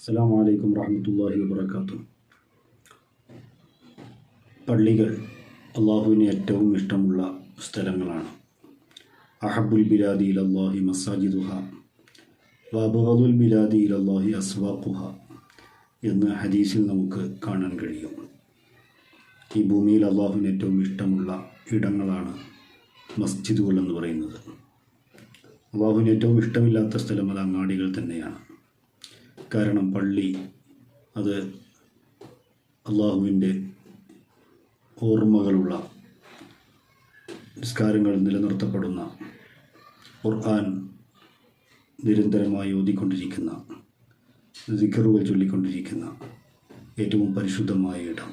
അസ്സാം വലൈക്കും വാഹമത്തല്ലാഹി വാബർക്കാത്തു പള്ളികൾ അള്ളാഹുവിന് ഏറ്റവും ഇഷ്ടമുള്ള സ്ഥലങ്ങളാണ്. അഹബുൽ ബിലാദി അല്ലാഹി മസാജിദുഹ വബുൽ ബിലാദി അല്ലാഹി അസ്വാഖുഹ എന്ന് ഹദീസിൽ നമുക്ക് കാണാൻ കഴിയും. ഈ ഭൂമിയിൽ അള്ളാഹുവിന് ഏറ്റവും ഇഷ്ടമുള്ള ഇടങ്ങളാണ് മസ്ജിദുകൾ എന്ന് പറയുന്നത്. അള്ളാഹുവിന് ഏറ്റവും ഇഷ്ടമില്ലാത്ത സ്ഥലം അത് അങ്ങാടികൾ തന്നെയാണ്. കാരണം പള്ളി അത് അള്ളാഹുവിന്റെ ഓർമ്മകളുള്ള നിസ്കാരങ്ങൾ നിലനിർത്തപ്പെടുന്ന ഖുർആൻ നിരന്തരമായി ഓതിക്കൊണ്ടിരിക്കുന്ന ദിക്കറുകൾ ചൊല്ലിക്കൊണ്ടിരിക്കുന്ന ഏറ്റവും പരിശുദ്ധമായ ഇടം.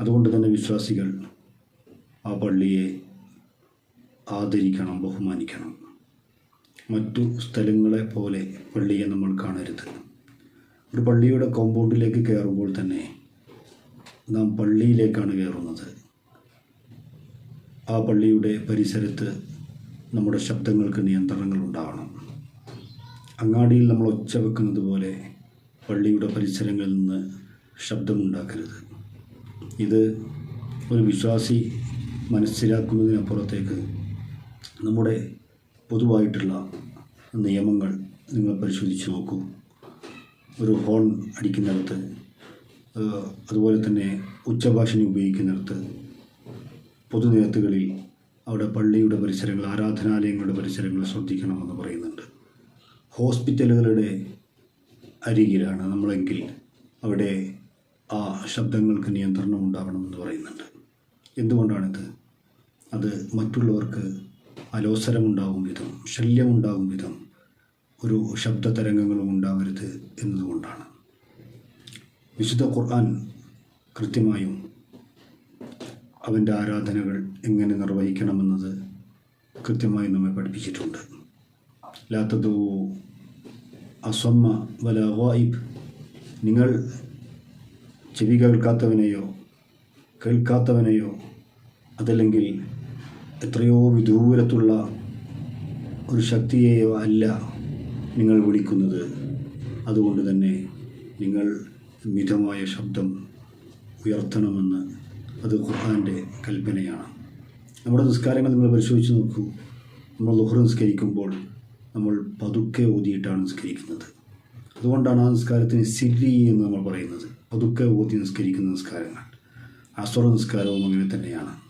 അതുകൊണ്ട് തന്നെ വിശ്വാസികൾ ആ പള്ളിയെ ആദരിക്കണം ബഹുമാനിക്കണം. മറ്റു സ്ഥലങ്ങളെ പോലെ പള്ളിയെ നമ്മൾ കാണരുത്. ഒരു പള്ളിയുടെ കോമ്പൗണ്ടിലേക്ക് കയറുമ്പോൾ തന്നെ നാം പള്ളിയിലേക്കാണ് കയറുന്നത്. ആ പള്ളിയുടെ പരിസരത്ത് നമ്മുടെ ശബ്ദങ്ങൾക്ക് നിയന്ത്രണങ്ങൾ ഉണ്ടാവണം. അങ്ങാടിയിൽ നമ്മൾ ഒച്ച വെക്കുന്നത് പോലെ പള്ളിയുടെ പരിസരങ്ങളിൽ നിന്ന് ശബ്ദമുണ്ടാക്കരുത് ഇത് ഒരു വിശ്വാസി മനസ്സിലാക്കുന്നതിനപ്പുറത്തേക്ക് നമ്മുടെ പൊതുവായിട്ടുള്ള നിയമങ്ങൾ നിങ്ങൾ പരിശോധിച്ച് നോക്കൂ. ഒരു ഹോൺ അടിക്കുന്നിടത്ത് അതുപോലെ തന്നെ ഉച്ചഭാഷണി ഉപയോഗിക്കുന്നിടത്ത് പൊതുനിരത്തുകളിൽ അവിടെ പള്ളിയുടെ പരിസരങ്ങൾ ആരാധനാലയങ്ങളുടെ പരിസരങ്ങൾ ശ്രദ്ധിക്കണമെന്ന് പറയുന്നുണ്ട്. ഹോസ്പിറ്റലുകളുടെ അരികിലാണ് നമ്മളെങ്കിൽ അവിടെ ആ ശബ്ദങ്ങൾക്ക് നിയന്ത്രണം ഉണ്ടാവണമെന്ന് പറയുന്നുണ്ട്. എന്തുകൊണ്ടാണിത്? അത് മറ്റുള്ളവർക്ക് അലോസരമുണ്ടാകും വിധം ശല്യമുണ്ടാകും വിധം ഒരു ശബ്ദ തരംഗങ്ങളും ഉണ്ടാവരുത് എന്നതുകൊണ്ടാണ്. വിശുദ്ധ ഖുർആൻ കൃത്യമായും അവന്റെ ആരാധനകൾ എങ്ങനെ നിർവഹിക്കണമെന്നത് കൃത്യമായി നമ്മെ പഠിപ്പിച്ചിട്ടുണ്ട്. ലാത്തതോ അസമ്മ വല വായിബ് നിങ്ങൾ ചെവി കേൾക്കാത്തവനെയോ കേൾക്കാത്തവനെയോ അതല്ലെങ്കിൽ എത്രയോ വിദൂരത്തുള്ള ഒരു ശക്തിയെയോ അല്ല നിങ്ങൾ വിളിക്കുന്നത്. അതുകൊണ്ട് തന്നെ നിങ്ങൾ മിതമായ ശബ്ദം ഉയർത്തണമെന്ന് അത് ഖുർഹാന്റെ കൽപ്പനയാണ്. നമ്മുടെ നിസ്കാരങ്ങൾ നിങ്ങൾ പരിശോധിച്ച് നോക്കൂ. നമ്മൾ ലുഹർ നിസ്കരിക്കുമ്പോൾ നമ്മൾ പതുക്കെ ഊതിയിട്ടാണ് നിസ്കരിക്കുന്നത്. അതുകൊണ്ടാണ് ആ നിസ്കാരത്തിന് സിരി എന്ന് നമ്മൾ പറയുന്നത്. പതുക്കെ ഊതി നിസ്കരിക്കുന്ന നിസ്കാരങ്ങൾ. അസുറ നിസ്കാരവും അങ്ങനെ തന്നെയാണ്.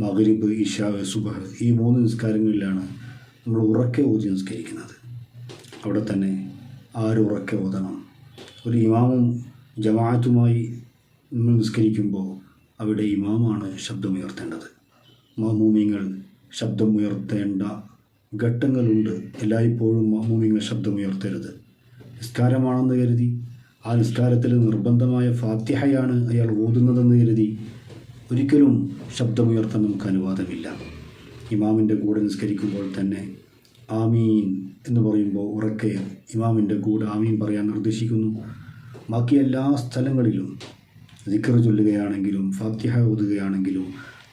മഗ്രിബ് ഇഷ സുബഹ് ഈ മൂന്ന് നിസ്കാരങ്ങളിലാണ് നമ്മൾ ഉറക്കെ ഊതി നിസ്കരിക്കുന്നത്. അവിടെ തന്നെ ആരുറക്കെ ഓതണം. ഒരു ഇമാമും ജമാഅത്തുമായി നമ്മൾ നിസ്കരിക്കുമ്പോൾ അവിടെ ഇമാമാണ് ശബ്ദമുയർത്തേണ്ടത്. മാമൂമിങ്ങൾ ശബ്ദമുയർത്തേണ്ട ഘട്ടങ്ങളുണ്ട്. എല്ലായ്പ്പോഴും മാമൂമിങ്ങൾ ശബ്ദമുയർത്തരുത്. നിസ്കാരമാണെന്ന് കരുതി ആ നിസ്കാരത്തിൽ നിർബന്ധമായ ഫാത്തിഹയാണ് അയാൾ ഓതുന്നതെന്ന് കരുതി ഒരിക്കലും ശബ്ദമുയർത്താൻ നമുക്ക് അനുവാദമില്ല. ഇമാമിന്റെ കൂടെ നിസ്കരിക്കുമ്പോൾ തന്നെ ആമീൻ എന്ന് പറയുമ്പോൾ ഉറക്കെ ഇമാമിന്റെ കൂടെ ആമീൻ പറയാൻ നിർദ്ദേശിക്കുന്നു. ബാക്കി എല്ലാ സ്ഥലങ്ങളിലും ദിക്കർ ചൊല്ലുകയാണെങ്കിലും ഫാത്തിഹ ഓതുകയാണെങ്കിലും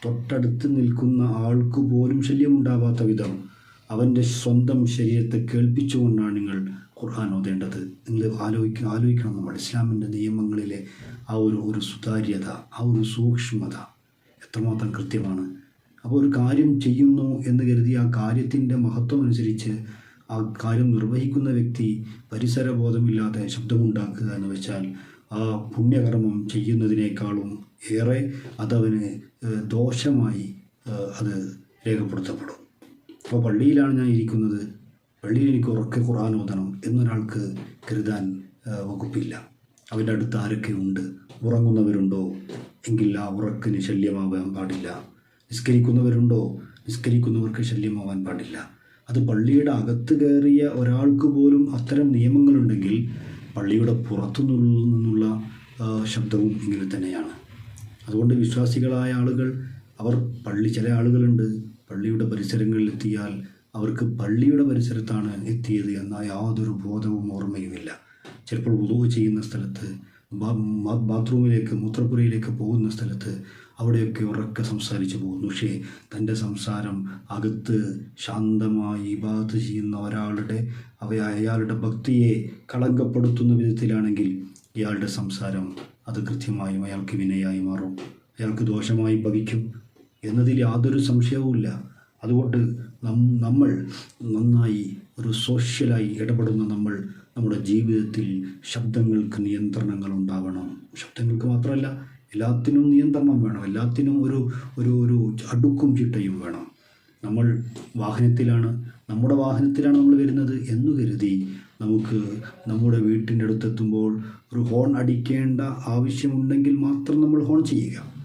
തൊട്ടടുത്ത് നിൽക്കുന്ന ആൾക്ക് പോലും ശല്യമുണ്ടാവാത്ത വിധം അവന്റെ സ്വന്തം ശരീരത്തെ കേൾപ്പിച്ചുകൊണ്ടാണ് നിങ്ങൾ ഖുർആൻ ഓതേണ്ടത്. നിങ്ങൾ ആലോചിക്ക ആലോചിക്കണം നമ്മൾ ഇസ്ലാമിന്റെ നിയമങ്ങളിലെ ആ ഒരു ഒരു സുതാര്യത ആ ഒരു സൂക്ഷ്മത എത്രമാത്രം കൃത്യമാണ്. അപ്പോൾ ഒരു കാര്യം ചെയ്യുന്നു എന്ന് കരുതി ആ കാര്യത്തിന്റെ മഹത്വം അനുസരിച്ച് ആ കാര്യം നിർവഹിക്കുന്ന വ്യക്തി പരിസരബോധമില്ലാതെ ശബ്ദമുണ്ടാക്കുക എന്ന് വെച്ചാൽ ആ പുണ്യകർമ്മം ചെയ്യുന്നതിനേക്കാളും ഏറെ അതവന് ദോഷമായി അത് രേഖപ്പെടുത്തപ്പെടും. അപ്പോൾ പള്ളിയിലാണ് ഞാൻ ഇരിക്കുന്നത്. പള്ളിയിൽ എനിക്ക് ഉറക്കെ ഖുർആൻ ഓതണം എന്നൊരാൾക്ക് കരുതാൻ വകുപ്പില്ല. അവന്റെ അടുത്ത് ആരൊക്കെ ഉണ്ട്? ഉറങ്ങുന്നവരുണ്ടോ? എങ്കിൽ ആ ഉറക്കിന് ശല്യമാവാൻ പാടില്ല. നിസ്കരിക്കുന്നവരുണ്ടോ? നിസ്കരിക്കുന്നവർക്ക് ശല്യമാവാൻ പാടില്ല. അത് പള്ളിയുടെ അകത്ത് കയറിയ ഒരാൾക്ക് പോലും അത്തരം നിയമങ്ങളുണ്ടെങ്കിൽ പള്ളിയുടെ പുറത്തു നിന്നുള്ള ശബ്ദവും ഇങ്ങനെ തന്നെയാണ്. അതുകൊണ്ട് വിശ്വാസികളായ ആളുകൾ അവർ പള്ളി ചില ആളുകളുണ്ട്. പള്ളിയുടെ പരിസരങ്ങളിൽ എത്തിയാൽ അവർക്ക് പള്ളിയുടെ പരിസരത്താണ് എത്തിയത് എന്ന യാതൊരു ബോധവും ഓർമ്മയുമില്ല. ചിലപ്പോൾ ഉദവ് ചെയ്യുന്ന സ്ഥലത്ത് ബാത്റൂമിലേക്ക് മൂത്രപ്പുരയിലേക്ക് പോകുന്ന സ്ഥലത്ത് അവിടെയൊക്കെ ഉറക്കെ സംസാരിച്ചു പോകുന്നു. പക്ഷേ തന്റെ സംസാരം അകത്ത് ശാന്തമായി ഇബാദത്ത് ചെയ്യുന്ന ഒരാളുടെ അവ അയാളുടെ ഭക്തിയെ കളങ്കപ്പെടുത്തുന്ന വിധത്തിലാണെങ്കിൽ ഇയാളുടെ സംസാരം അത് കൃത്യമായും അയാൾക്ക് വിനയായി മാറും. അയാൾക്ക് ദോഷമായി ഭവിക്കും എന്നതിൽ യാതൊരു സംശയവുമില്ല. അതുകൊണ്ട് നമ്മൾ നന്നായി ഒരു സോഷ്യലായി ഇടപെടുന്ന നമ്മൾ നമ്മുടെ ജീവിതത്തിൽ ശബ്ദങ്ങൾക്ക് നിയന്ത്രണങ്ങൾ ഉണ്ടാവണം. ശബ്ദങ്ങൾക്ക് മാത്രമല്ല എല്ലാത്തിനും നിയന്ത്രണം വേണം. എല്ലാത്തിനും ഒരു ഒരു ഒരു അടുക്കും ചിട്ടയും വേണം. നമ്മൾ വാഹനത്തിലാണ് നമ്മുടെ വാഹനത്തിലാണ് നമ്മൾ വരുന്നത് എന്ന് കരുതി നമുക്ക് നമ്മുടെ വീട്ടിന്റെ അടുത്തെത്തുമ്പോൾ ഒരു ഹോൺ അടിക്കേണ്ട ആവശ്യമുണ്ടെങ്കിൽ മാത്രം നമ്മൾ ഹോൺ ചെയ്യുക.